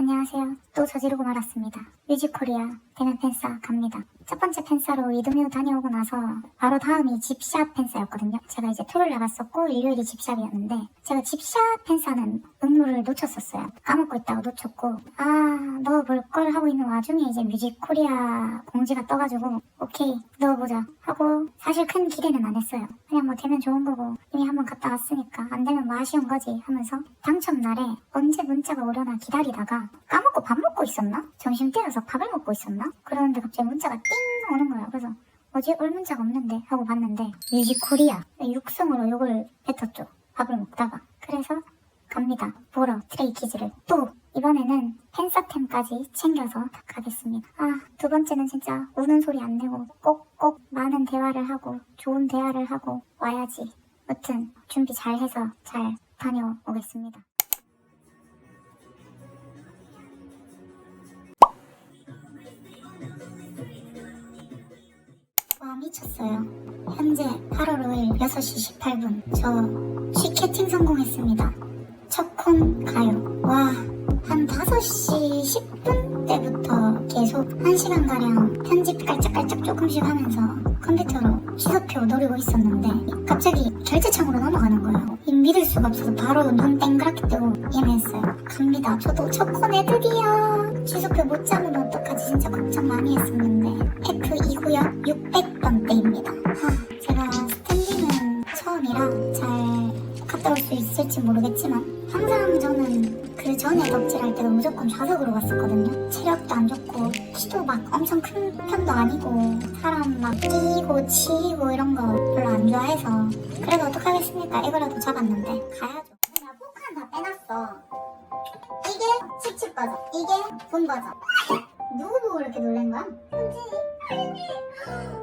안녕하세요. 또 저지르고 말았습니다. 뮤직코리아 대면 팬싸 갑니다. 첫 번째 팬싸로 이동현 다녀오고 나서 바로 다음이 집샵 팬싸였거든요. 제가 이제 토요일 나갔었고 일요일이 집샵이었는데 제가 집샵 팬싸는 응모를 놓쳤었어요. 까먹고 있다가 놓쳤고 아 넣어볼 걸 하고 있는 와중에 이제 뮤직코리아 공지가 떠가지고 오케이 넣어보자 하고 사실 큰 기대는 안 했어요. 그냥 뭐 되면 좋은 거고 이미 한번 갔다 왔으니까 안 되면 뭐 아쉬운 거지 하면서 당첨 날에 언제 문자가 오려나 기다리다가 까먹고 밥 먹고 있었나? 점심 때여서 밥을 먹고 있었나? 그러는데 갑자기 문자가 띵 오는 거예요. 그래서 뭐지? 올 문자가 없는데 하고 봤는데 뮤직코리아 육성으로 욕을 뱉었죠. 밥을 먹다가 그래서 갑니다. 보러 트레이키즈를 또 이번에는 팬서템까지 챙겨서 가겠습니다. 아 두 번째는 진짜 우는 소리 안 내고 꼭꼭 많은 대화를 하고 좋은 대화를 하고 와야지. 무튼 준비 잘 해서 잘 다녀오겠습니다. 와 미쳤어요. 현재 8월 5일 6시 18분. 저 쉬캐팅 성공했습니다. 첫콘 가요. 와, 한 5시 10분 때부터 계속 1시간가량 편집 깔짝깔짝 조금씩 하면서 컴퓨터로 취소표 노리고 있었는데 갑자기 결제창으로 넘어가는 거예요. 이 믿을 수가 없어서 바로 눈 땡그랗게 뜨고 예매했어요. 갑니다. 저도 첫콘에 드디어 취소표 못 잡으면 어떡하지 진짜 걱정 많이 했었는데 F 2구역 600 조건 좌석으로 갔었거든요. 체력도 안 좋고 키도 막 엄청 큰 편도 아니고 사람 막 끼고 치이고 이런 거 별로 안 좋아해서 그래도 어떡하겠습니까? 이거라도 잡았는데 가야죠. 그냥 포칸 다 빼놨어. 이게 칩칩 버전, 이게 본 버전. 누구 보고 이렇게 놀란 거야? 현진이.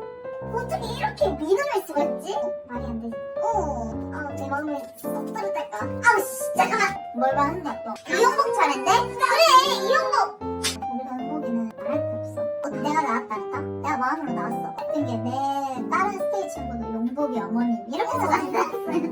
어떻게 이렇게 믿음을 수가 있지? 말이 안 되지. 어, 아, 제 마음에 쏙 들었달까. 아우, 씨, 잠깐만. 뭘 봤는데, 또. 이용복 차례인데? 그래, 이용복! 우리가 한복이는 말할 게 없어. 어, 내가 나왔다니까? 내가 마음으로 나왔어. 이게 내 다른 스테이 친구도 용 복이 어머님. 이렇게 써놨는데?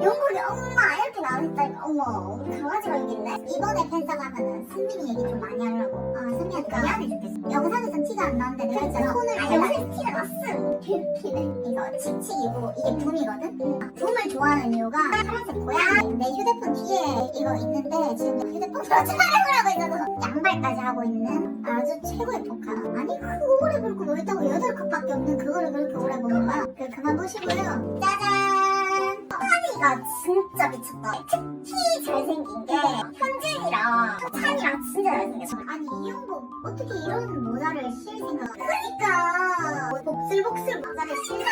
용복이 엄마! 이렇게 나왔다니까. 어머, 우리 강아지가 있네? 이번에 팬사 가면은 승민이 얘기 좀 많이 하려고. 아, 승민이한테 미안해 죽겠어. 영상에선 티가 안 나는데 내가 진짜 손을. 아, 영상에서 티가 났음. 개웃기네. 이거 칙칙이고, 이게 붐이거든? 아, 붐을 좋아하는 이유가 파란색 고양이. 내 휴대폰 뒤에 이거 있는데 지금 휴대폰으로 촬영을 하고 있어서 양발까지 하고 있는 아주 최고의 포카. 아니, 그거 오래 뭐 있다고 여덟 컵밖에 없는 그거를 그렇게 오래 보는 거야? 그, 그만 보시고요. 짜잔! 찬이가 진짜 미쳤다. 특히 잘생긴 게 현진이랑 찬이랑 진짜 잘생겼어. 아니 이용복 어떻게 이런 모자를 씌울 생각? 그러니까 복슬복슬 모자를 씌우나.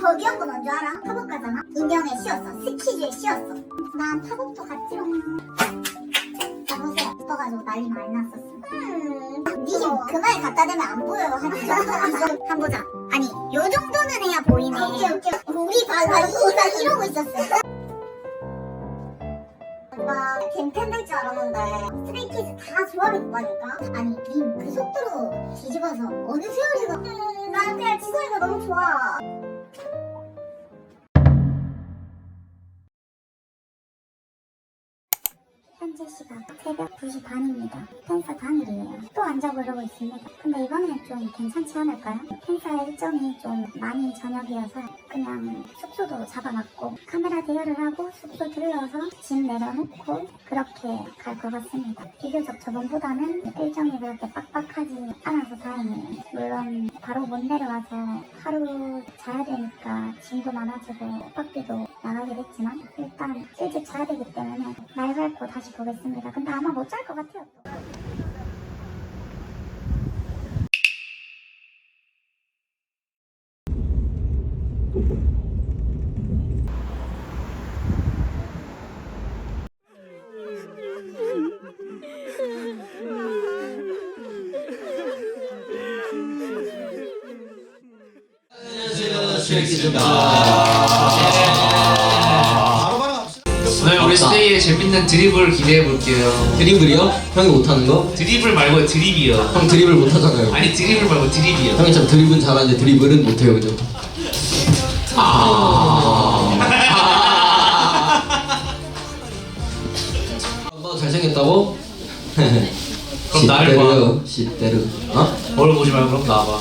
더 귀여운 건 알아? 타복가잖아. 인형에 씌웠어. 스키즈에 씌웠어. 난 타복도 같지롱. 여보세요. 싶어가지고 난리 많이 났었어. 음, 니힘 그만 갖다 대면 안 보여요. 한. 한 보자. 아니, 요 정도는 해야 보이네. 오케이, 오케이. 우리 봐봐, 이가 이러고 있었어. 막 갱팬 될줄 알았는데 스트레이키즈 다 조합했다니까 아니 님 그 속도로 뒤집어서 어느 세월이가 음, 난 그냥 지성이가 너무 좋아 현재 시각 새벽 2시 반입니다. 팬사 당일이에요. 또 앉아보려고 있습니다. 근데 이번엔 좀 괜찮지 않을까요? 팬사 일정이 좀 많이 저녁이어서 그냥 숙소도 잡아놨고 카메라 대여를 하고 숙소 들러서 짐 내려놓고 그렇게 갈 것 같습니다. 비교적 저번보다는 일정이 그렇게 빡빡하지 않아서 다행이에요. 물론 바로 못 내려와서 하루 자야 되니까 짐도 많아지고 숙박비도 나가게 됐지만 일단 일찍 자야 되기 때문에 날 밟고 다시 보겠습니다. 근데 아마 못 잘 것 같아요. 또. 드리블 기대해 볼게요. 드리블이요? 형이 못하는 거? 드리블 말고 드립이요. 형 드리블 못하잖아요. 아니 드리블 말고 드립이요. 형이 참 드리블은 잘하는데 드리블은 못해요, 그죠? 아. 아빠 잘생겼다고? 그럼 나를 봐. 시대르 어? 얼굴 보지 말고 그럼 나와봐.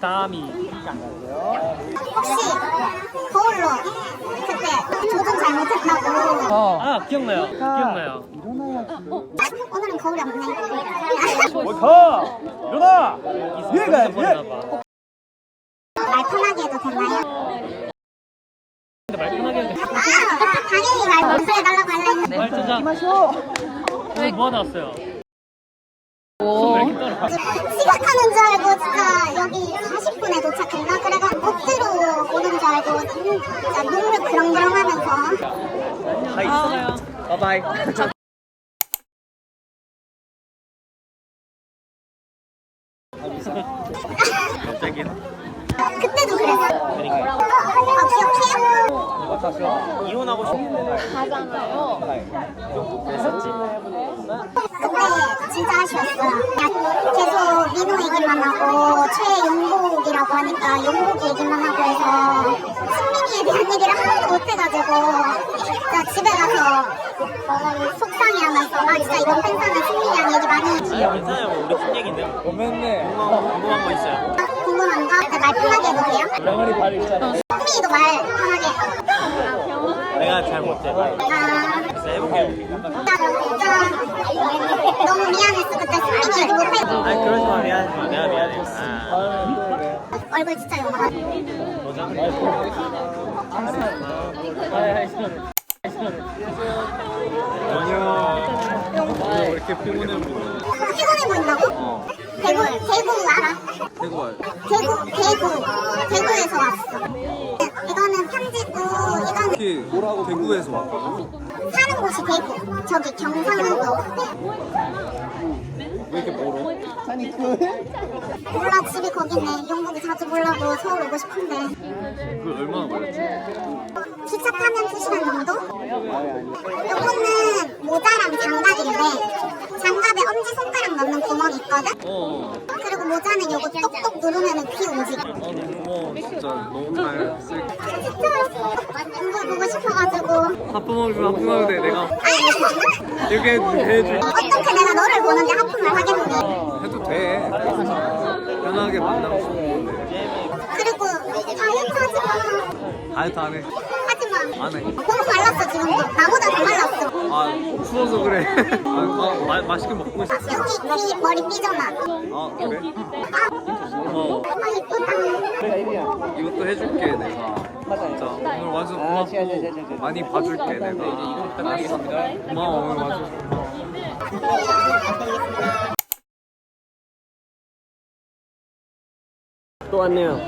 땀이 혹시 거울로 그때 조준 잘못했다고 아 기억나요. 기억나요. 오늘은 거울이 없네. 어, 가! 일어나! 가야 돼. 말 편하게 해도 되나요? 근데 말 편하게 했는데 아, 당연히 말 못해달라고 하려 했는데 말 진짜 마셔. 오늘 뭐 하나 왔어요? 시작하는 줄 알고 진짜 여기 40분에 도착했나? 그래가 복지로 오는 줄 알고 진짜 눈물 그렁그렁 하면서 다 있어요. 바이바이. 갑자기 그때도 그랬어. 아 기억해요? 이혼하고 싶은데 그랬었지. 진짜 아쉬웠어요. 그냥 계속 민호 얘기만 하고 최용복이라고 하니까 용복 얘기만 하고 해서 승민이에 대한 얘기를 하나도 못 해가지고 진짜 집에 가서 속상해하면서 아 진짜 이번 팬사는 승민이랑 얘기 많이 했지. 괜찮아요. 뭐 우리 팀 얘기인데. 고맙네. 궁금한, 궁금한 거 있어요? 궁금한 거? 근데 말 편하게 해도 돼요? 병아리 발 있잖아. 승민이도 말 편하게 내가 잘 못해. 아 진짜 해볼게요. 너무 미안했어 그때 얘기 못해 아니 그러지 마 미안해. 내가 미안해. 아. 얼굴 진짜 영화 안녕. 왜 이렇게 피곤해 보여? 피곤해 보인다고? 대구 대구 알아? 대구 알. 대구 대구 대구에서 왔어. 뭐라고 대구에서 왔거든. 사는 곳이 대구. 저기 경상도. 왜 이렇게 멀어? 몰라 집이 거기네. 용복이 자주 보려고 서울 오고 싶은데 그 얼마나 걸렸지? 기차 타면 2 시간 정도? 요거는 모자랑 장갑인데 장갑에 엄지 손가락 넣는 구멍이 있거든. 어. 그리고 모자는 요거 똑똑 누르면 귀 움직여. 아 너무. 진짜 너무 잘 이거 보고 싶어가지고. 하품하면 하품하면 돼. 내가 아니 이렇게 해줄. 어떻게 내가 너를 보는데 하품을 하겠니? 해도 돼. 편하게 만나고 싶은데. 그리고 다이어트 하지 마. 다이어트 안 해. 하지 마. 안 해. 너무 말랐어 지금도. 나보다 더 말랐어. 아 추워서 그래. 아, 아 마, 맛있게 먹고 있어. 여기 귀 머리 삐져나. 아 그래? 아, 고마워. 아 이쁘다. 이것도 해줄게 내가. 진짜 오늘 와서 고맙고 많이 봐줄게 내가. 알았어. 고마워 오늘 와서. 또 왔네요.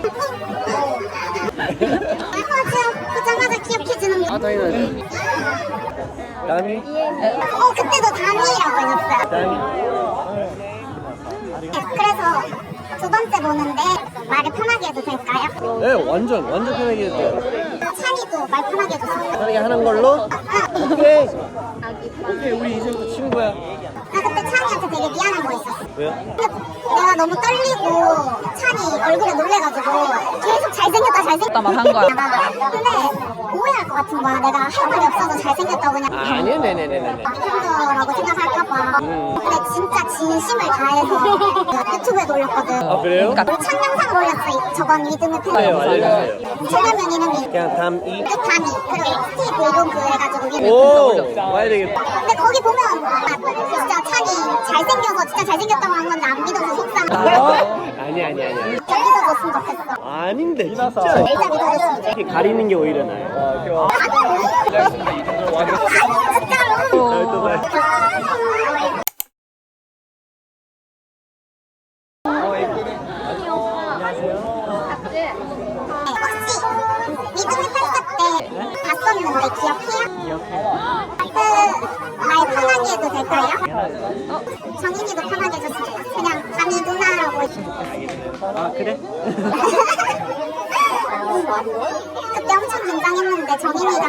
거. 당연하지. 남이? 어 그때도 단이라고 해줬어요. 남이? 그래서 두 번째 보는데 말을 편하게 해도 될까요? 네 완전 완전 편하게 해도 돼요. 찬이도 말 편하게 해줬어요. 편하게 하는 걸로. 아, 오케이. 오케이 우리 이제부터 친구야. 나 그때 찬이한테 되게 미안한 거 있었어. 왜요? 내가 너무 떨리고 찬이 얼굴에 놀래가지고 계속 잘생겼다 잘생겼다 막 한 거야. 근데 오해할 것 같은 거야. 내가 할 말이 없어서 잘생겼다고 그냥 아니요, 네네네네. 힘들어라고 생각할까봐. 근데 진짜 진심을 다해서 유튜브에 올렸거든. 아, 그래요? 그러니까 첫 영상을 올렸어. 이- 저번 이드는 팬. 맞아요, 맞아요. 최대면 이름이 그냥 담이. 끝담이 그리고 스티브 브이로그 해가지고 오! 와야 되겠다. 근데 거기 보면 아, 진짜 찬이 잘생겨서 진짜 잘생겼다고 한 건데 안 믿어서 속상해. 아니, 아니, 아니. 아니. 진짜 믿어줬으면 좋겠어. 아닌데, 진짜. 진짜 믿어줬으면 좋겠어. 이렇게 가리는 게 오히려 나아요. 아니, 아니, 진짜로. 아, 또 봐요. 혹시 때 봤었는데 기억해요? 기억해요. 그 말 편하게 해도 될까요? 어? 정인이도 편하게 해줬으면 좋겠어. 그냥 감이 누나라고. 아, 그래? 그때 엄청 긴장했는데 정인이가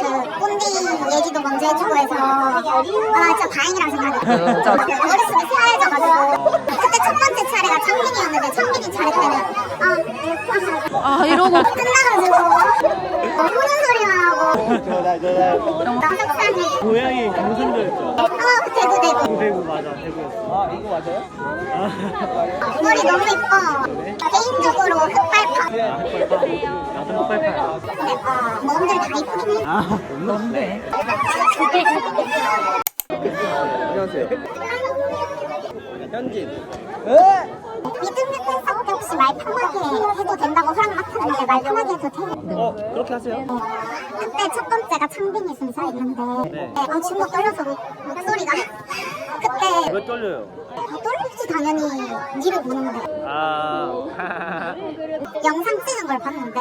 그 꼰디 얘기도 먼저 해주고 해서 아 진짜 다행이라는 생각이 들어요 머릿속이 새하얘져가지고 그때 첫 번째 차례가 창민이었는데 창민이 차례 때는 아, 아 이러고 끝나가지고 어, 우는 소리만 하고 저다, 저다. 너무 속상해 고향이 경상도였죠. 어 대구 대구 대구 맞아, 대구였어. 아, 이거 맞아요? 아, 머리 너무 이뻐 개인적으로 흑발파 나도 흑발파야. 근데 어, 몸들 다 이쁘긴 해 아, 없는데? 안녕하세요. 현진. 팬사 때 혹시 말 편하게 해도 된다고 허락 맡았는데 말 편하게 해도 돼? 어, 그렇게 하세요. 그때 첫 번째가 창빈이 순서였는데 네. 아 떨려서 목, 목소리가 그때 왜 떨려요? 아, 떨리지 당연히 니를 보는데 아, 영상 찍은 걸 봤는데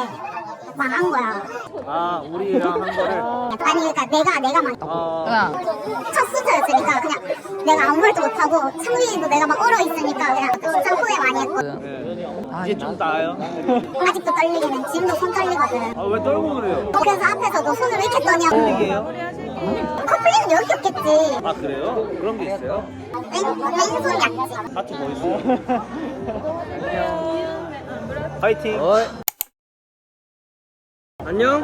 망한 거야 아, 우리랑 한 거를. 아니 그러니까 내가 내가 막 아, 그냥 첫 수저였으니까 그냥 내가 아무 말도 못하고 창빈이도 내가 막 얼어 있으니까 그냥 진짜 후회 많이 했고 네. 이제 좀 나아요? 아직도 떨리긴 해 지금도 손 떨리거든 아, 왜 떨고 그래요? 그래서 앞에서도 손을 왜 이렇게 떠냐고? 커플링은 여기 없겠지 아, 그래요? 그런 게 있어요? 왼, 왼손 약지 하트 뭐 있어요? 파이팅. 안녕.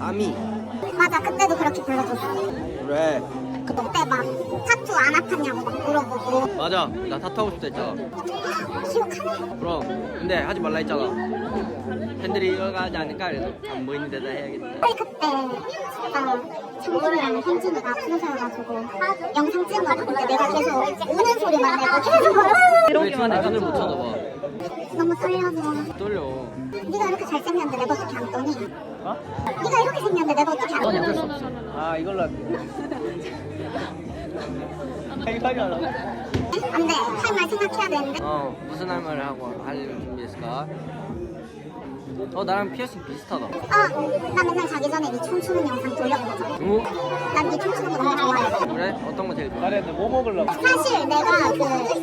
아미. 그렇게 불러줬어. 그래. 그때 막 타투 안 아팠냐고 막 물어보고. 맞아. 나 타투하고 싶다 했잖아. 기억하네 그럼. 근데 하지 말라 했잖아. 팬들이 이거 가지 않을까? 그래서 안 보이는 데다 해야겠다. 아니 그때 진짜 창빈이랑 현진이가 풍서여가지고 영상 찍은 거 봤는데 내가 계속 우는 소리만 내고 계속. 왜 중간에 눈을 못 쳐다봐 너무 떨려서 떨려 네가 이렇게 잘생겼는데 내가 어떻게 안 떠니? 어? 네가 이렇게 생겼는데 내가 어떻게 안 떠니 없어 아, 이걸로 할게. 이거 하지 말라. 안돼 할 말 생각해야 되는데 어 무슨 할 말을 하고 할 준비했을까 어 나랑 피어싱 비슷하다 어나 맨날 자기 전에 네 춤추는 영상 돌려보잖아 응? 난네 춤추는 거 너무 좋아해 그래? 어떤 거 제일 좋아? 잘했는데 뭐 먹으려고? 사실 내가 그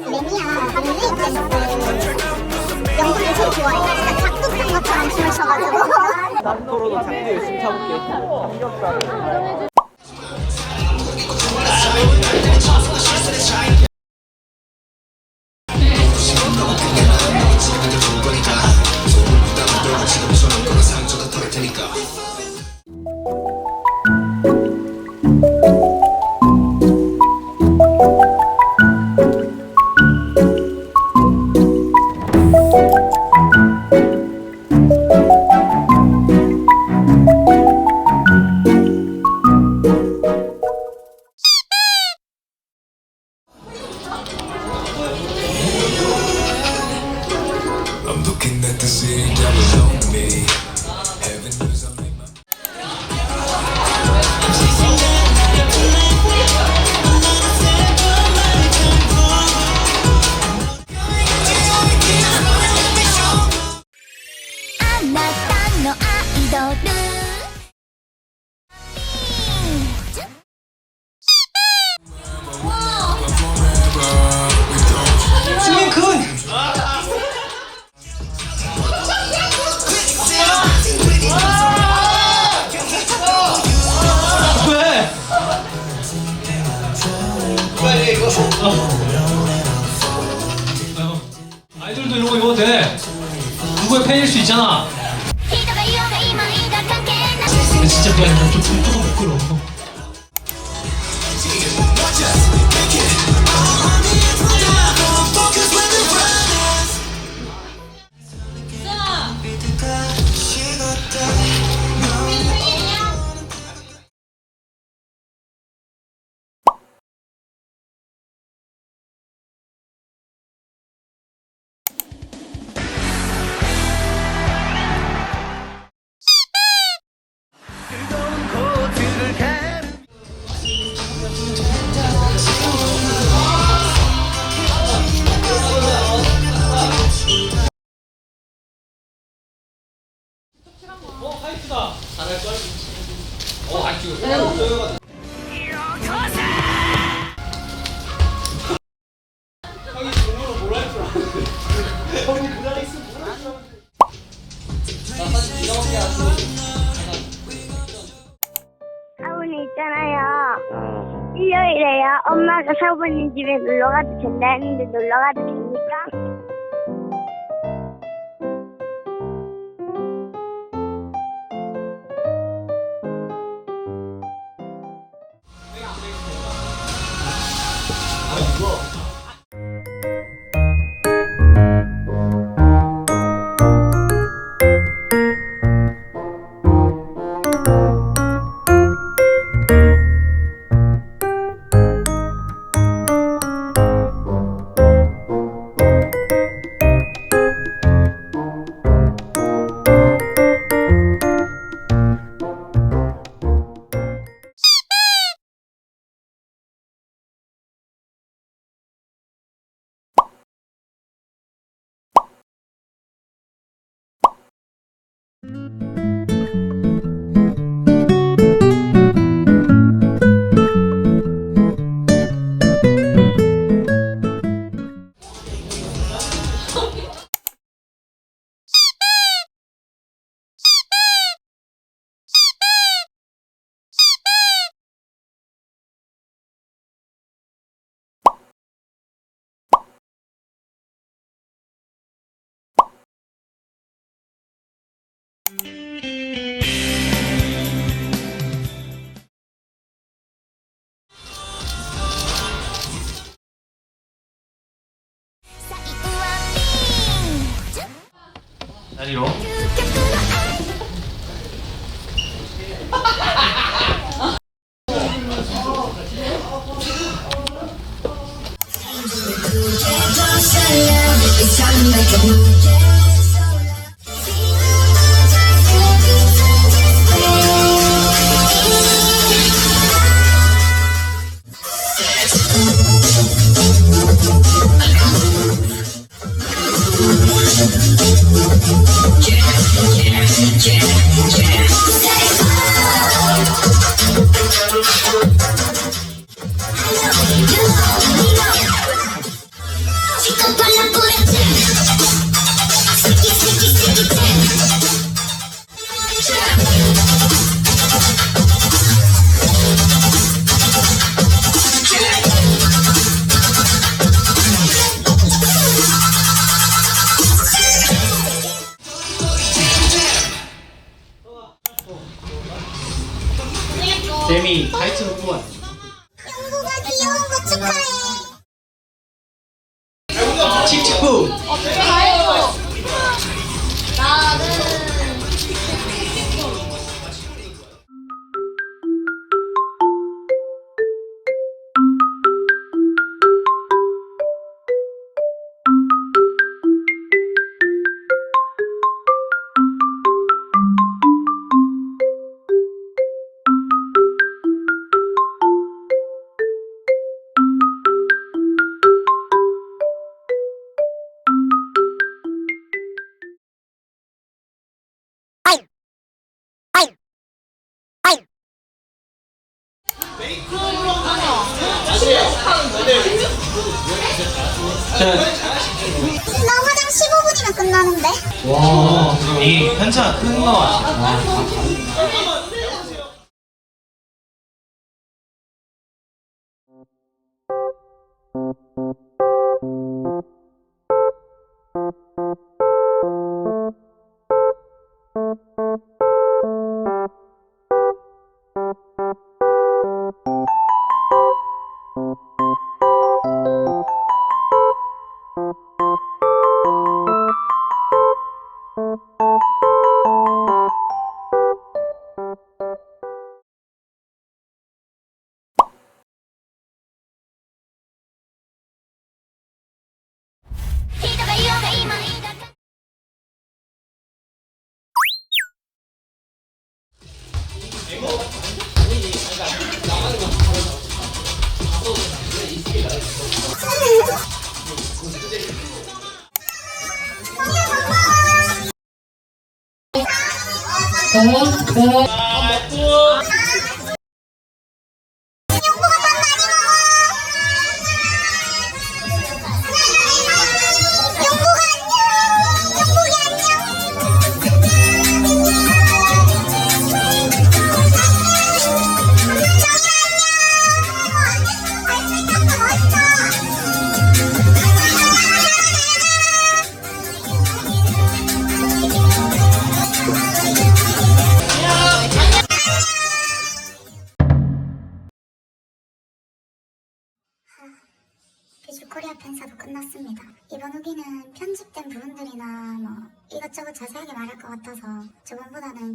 매니아 뮤직 댄스 영상을 제일 좋아해 진짜 작곡한 것처럼 춤을 춰가지고 앞으로도 장비 열심히 차볼게. I'm don't know 있잖아요. 어. 일요일에요. 엄마가 사부님 집에 놀러 가도 된다 했는데 놀러 가도 됩니까? 何色？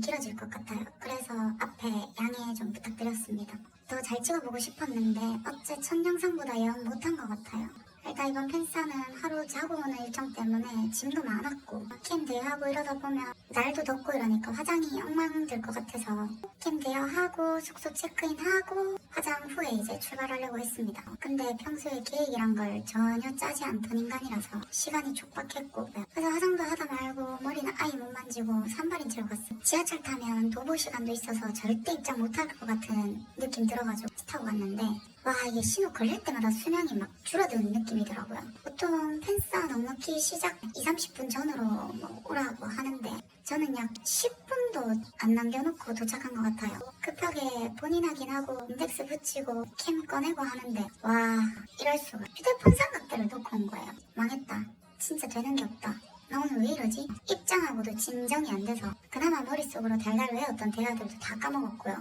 길어질 것 같아요. 그래서 앞에 양해 좀 부탁드렸습니다. 더 잘 찍어보고 싶었는데 어째 첫 영상보다 영 못한 것 같아요. 일단 이번 팬사는 하루 자고 오는 일정 때문에 짐도 많았고 캠 대여하고 이러다 보면 날도 덥고 이러니까 화장이 엉망될 것 같아서 캠 대여하고 숙소 체크인하고 화장 후에 이제 출발하려고 했습니다. 근데 평소에 계획이란 걸 전혀 짜지 않던 인간이라서 시간이 촉박했고 그래서 화장도 하다 말고 머리는 아예 못 만지고 산발인 채로 갔어요. 지하철 타면 도보 시간도 있어서 절대 입장 못할 것 같은 느낌 들어가지고 타고 갔는데 와 이게 신호 걸릴 때마다 수명이 막 줄어드는 느낌이더라고요. 보통 팬싸 넉넉히 시작 2, 30분 전으로 뭐 오라고 하는데 저는 약 10분도 안 남겨놓고 도착한 것 같아요. 급하게 본인 확인하고 인덱스 붙이고 캠 꺼내고 하는데 와 이럴 수가 휴대폰 삼각대를 놓고 온 거예요. 망했다. 진짜 되는 게 없다. 나 오늘 왜 이러지? 입장하고도 진정이 안 돼서 그나마 머릿속으로 달달 외웠던 대화들도 다 까먹었고요.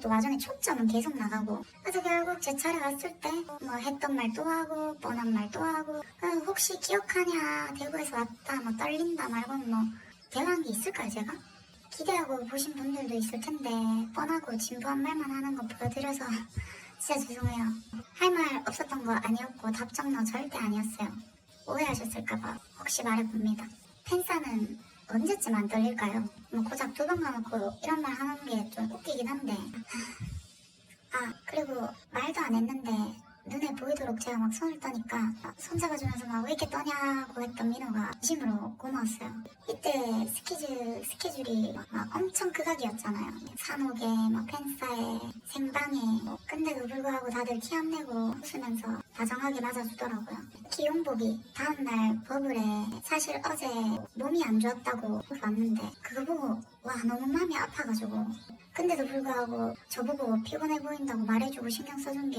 아또 와중에 초점은 계속 나가고 그래서 결국 제 차례 왔을 때 뭐 했던 말 또 하고 뻔한 말 또 하고 어, 혹시 기억하냐 대구에서 왔다 뭐 떨린다 말고는 뭐 대화한 게 있을까요 제가? 기대하고 보신 분들도 있을 텐데 뻔하고 진부한 말만 하는 거 보여드려서 진짜 죄송해요. 할 말 없었던 거 아니었고 답정너 절대 아니었어요. 오해하셨을까봐 혹시 말해봅니다. 팬사는 언제쯤 안 떨릴까요? 뭐 고작 두 번 가놓고 이런 말 하는 게 좀 웃기긴 한데 아 그리고 말도 안 했는데 눈에 보이도록 제가 막 손을 떠니까 손 잡아주면서 막 왜 이렇게 떠냐고 했던 민호가 진심으로 고마웠어요. 이때 스케줄, 스케줄이 막 엄청 극악이었잖아요. 산옥에, 뭐 팬싸에, 생방에. 뭐 근데도 불구하고 다들 티 안 내고 웃으면서 다정하게 맞아주더라고요. 기용복이 다음날 버블에 사실 어제 몸이 안 좋았다고 왔는데 그거 보고 와 너무 마음이 아파가지고 근데도 불구하고 저보고 피곤해 보인다고 말해주고 신경 써준 게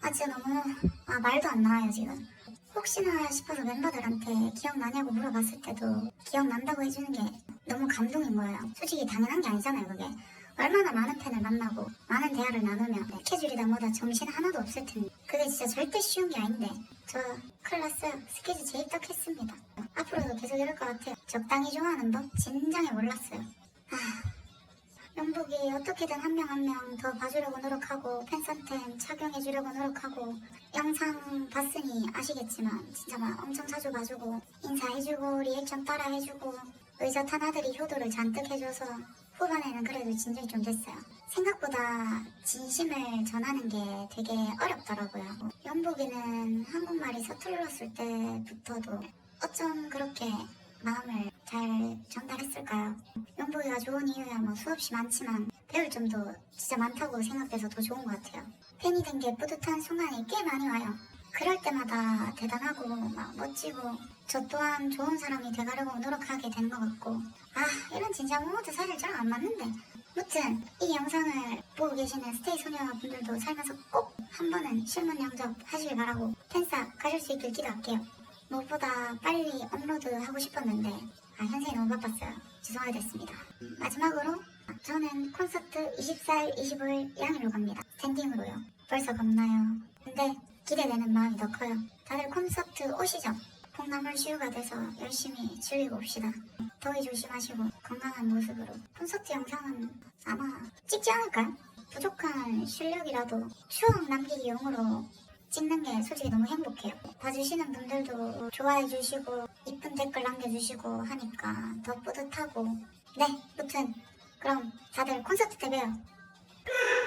아 진짜 너무 아 말도 안 나와요 지금. 혹시나 싶어서 멤버들한테 기억나냐고 물어봤을 때도 기억난다고 해주는 게 너무 감동인 거예요. 솔직히 당연한 게 아니잖아요 그게. 얼마나 많은 팬을 만나고 많은 대화를 나누면 스케줄이다 뭐다 정신 하나도 없을 텐데. 그게 진짜 절대 쉬운 게 아닌데 저 큰일 났어요 스케줄 재입덕했습니다. 앞으로도 계속 이럴 것 같아요. 적당히 좋아하는 법 진작에 몰랐어요. 아... 영복이 어떻게든 한 명 한 명 더 봐주려고 노력하고 팬선템 착용해주려고 노력하고 영상 봤으니 아시겠지만 진짜 막 엄청 자주 봐주고 인사해주고 리액션 따라해주고 의젓한 아들이 효도를 잔뜩 해줘서 후반에는 그래도 진정이 좀 됐어요. 생각보다 진심을 전하는 게 되게 어렵더라고요. 연복이는 한국말이 서툴렀을 때부터도 어쩜 그렇게 마음을 잘 전달했을까요? 연복이가 좋은 이유야 뭐 수없이 많지만 배울 점도 진짜 많다고 생각돼서 더 좋은 것 같아요. 팬이 된 게 뿌듯한 순간이 꽤 많이 와요. 그럴 때마다 대단하고 막 멋지고 저 또한 좋은 사람이 돼가려고 노력하게 되는 것 같고 아 이런 진짜 모드 사실 저랑 안 맞는데 무튼 이 영상을 보고 계시는 스테이 소녀분들도 살면서 꼭 한 번은 실문 영접 하시길 바라고 팬싸 가실 수 있길 기도할게요. 무엇보다 빨리 업로드 하고 싶었는데 아, 현생이 너무 바빴어요. 죄송하게 됐습니다. 마지막으로 저는 콘서트 24일, 25일 양일로 갑니다. 스탠딩으로요. 벌써 겁나요. 근데 기대되는 마음이 더 커요. 다들 콘서트 오시죠? 콩나물 시우가 돼서 열심히 즐기고 옵시다. 더위 조심하시고 건강한 모습으로 콘서트 영상은 아마 찍지 않을까요? 부족한 실력이라도 추억 남기기 용으로 찍는 게 솔직히 너무 행복해요. 봐주시는 분들도 좋아해 주시고 이쁜 댓글 남겨주시고 하니까 더 뿌듯하고 네, 무튼 그럼 다들 콘서트 때 봬요.